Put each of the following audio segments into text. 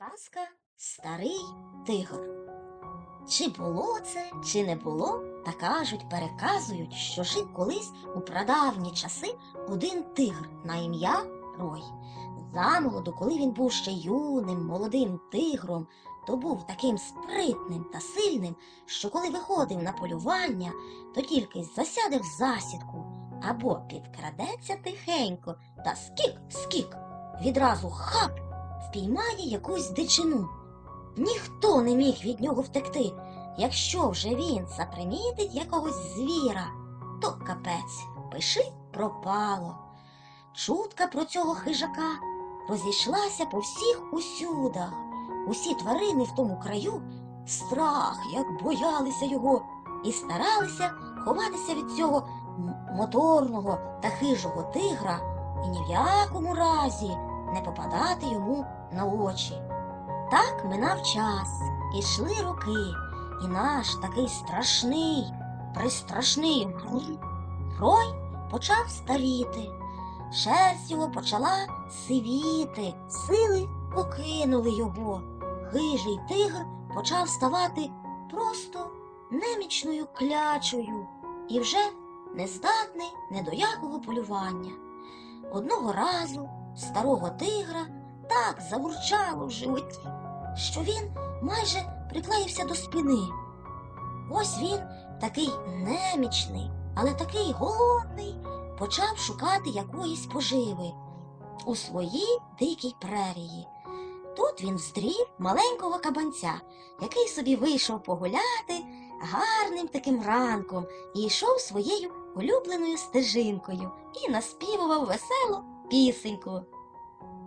Казка Старий тигр. Чи було це, чи не було, та кажуть, переказують, що жив колись у прадавні часи один тигр на ім'я Рой. Замолоду, коли він був ще юним, молодим тигром, то був таким спритним та сильним, що коли виходив на полювання, то тільки засяде в засідку або підкрадеться тихенько та скік, скік, відразу хап впіймає якусь дичину. Ніхто не міг від нього втекти. Якщо вже він запримітить якогось звіра, то капець, пиши пропало. Чутка про цього хижака розійшлася по всіх усюдах. Усі тварини в тому краю страх, як боялися його, і старалися ховатися від цього моторного та хижого тигра і ні в якому разі не попадати йому на очі. Так минав час, ішли роки, і наш такий страшний, пристрашний Рой почав старіти. Шерсть його почала сивіти, сили покинули його. Хижий тигр почав ставати просто немічною клячою і вже не здатний не до якого полювання. Одного разу старого тигра так завурчало в животі, що він майже приклеївся до спини. Ось він, такий немічний, але такий голодний, почав шукати якоїсь поживи у своїй дикій прерії. Тут він здрів маленького кабанця, який собі вийшов погуляти гарним таким ранком і йшов своєю улюбленою стежинкою і наспівував веселу пісеньку.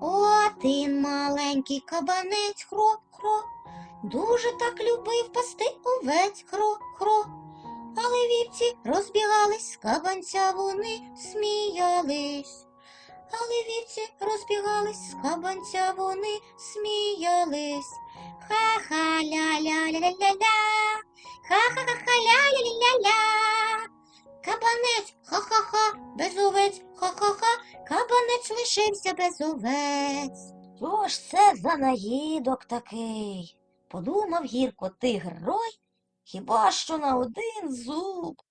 Один маленький кабанець хро-хро, дуже так любив пасти овець хро-хро. Але вівці розбігались, кабанця вони сміялись. Але вівці розбігались, з кабанця вони сміялись. Ха-ха ля-ля-ля-ля-ля, ха-ха-ха ля-ля-ля-ля. Кабанець лишився без овець. Що ж це за наїдок такий? подумав гірко тигр Рой, хіба що на один зуб.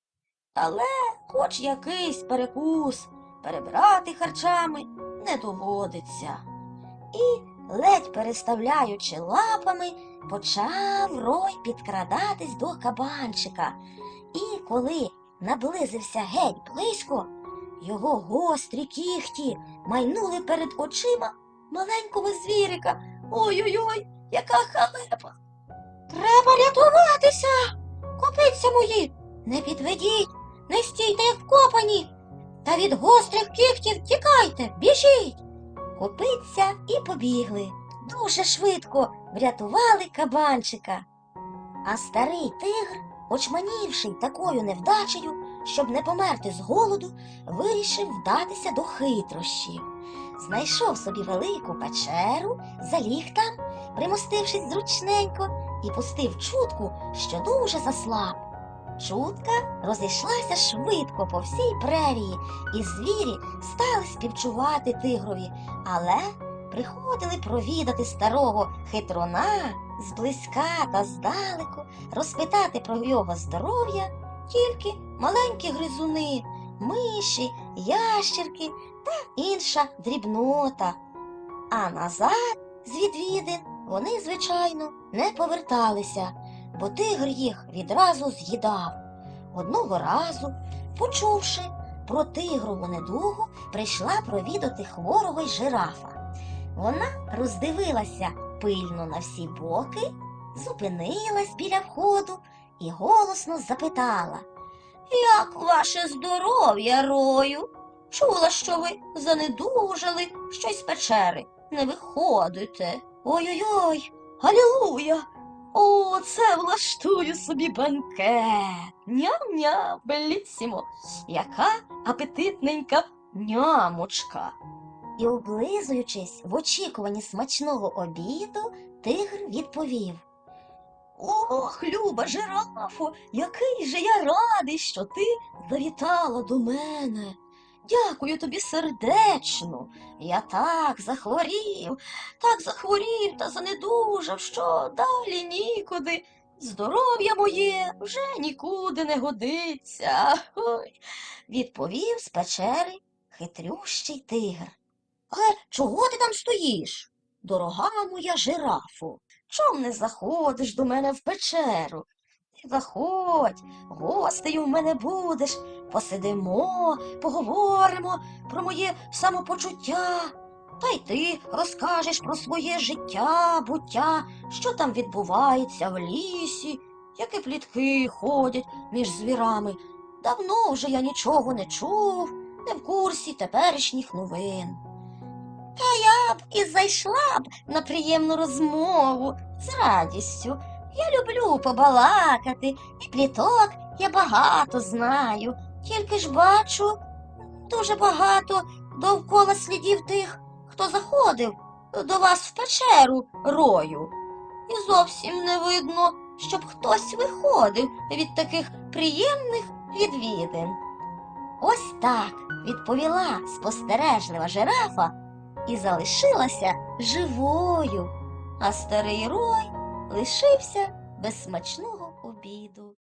Але хоч якийсь перекус перебирати харчами не доводиться. І, ледь переставляючи лапами, почав Рой підкрадатись до кабанчика. І коли наблизився геть близько, його гострі кіхті майнули перед очима маленького звірика. Ой-ой-ой, яка халепа. Треба рятуватися. Копиться мої, не підведіть, не стійте, вкопані. Та від гострих кіхтів тікайте, біжіть. Копиться і побігли. Дуже швидко врятували кабанчика. А старий тигр, очманівши такою невдачею, щоб не померти з голоду, вирішив вдатися до хитрощів. Знайшов собі велику печеру, заліг там, примостившись зручненько, і пустив чутку, що дуже заслаб. Чутка розійшлася швидко по всій прерії, і звірі стали співчувати тигрові, але приходили провідати старого хитруна зблизька та здалеку, розпитати про його здоров'я тільки маленькі гризуни, миші, ящірки та інша дрібнота. А назад з відвідин вони, звичайно, не поверталися, бо тигр їх відразу з'їдав. Одного разу, почувши про тигрову недугу, прийшла провідати хворого й жирафа. Вона роздивилася пильно на всі боки, зупинилась біля входу і голосно запитала Як ваше здоров'я, рою? Чула, що ви занедужали щось з печери. Не виходите. Ой-ой-ой, Алілуя! О, це влаштую собі банкет. Ням-ням, белісімо. Яка апетитненька нямочка. І, облизуючись в очікуванні смачного обіду, тигр відповів. Ох, люба жирафо, який же я радий, що ти завітала до мене. Дякую тобі сердечно. Я так захворів, так захворів та занедужав, що далі нікуди. Здоров'я моє вже нікуди не годиться. Ой. Відповів з печери хитрющий тигр. Але чого ти там стоїш? Дорога моя жирафо, чом не заходиш до мене в печеру? Заходь, гостею в мене будеш, посидимо, поговоримо про моє самопочуття. Та й ти розкажеш про своє життя, буття, що там відбувається в лісі, які плітки ходять між звірами. Давно вже я нічого не чув, не в курсі теперішніх новин. Та я б і зайшла б на приємну розмову з радістю. Я люблю побалакати, і пліток я багато знаю, тільки ж бачу дуже багато довкола слідів тих, хто заходив до вас в печеру рою. І зовсім не видно, щоб хтось виходив від таких приємних відвідин. Ось так відповіла спостережлива жирафа і залишилася живою, а старий рой лишився без смачного обіду.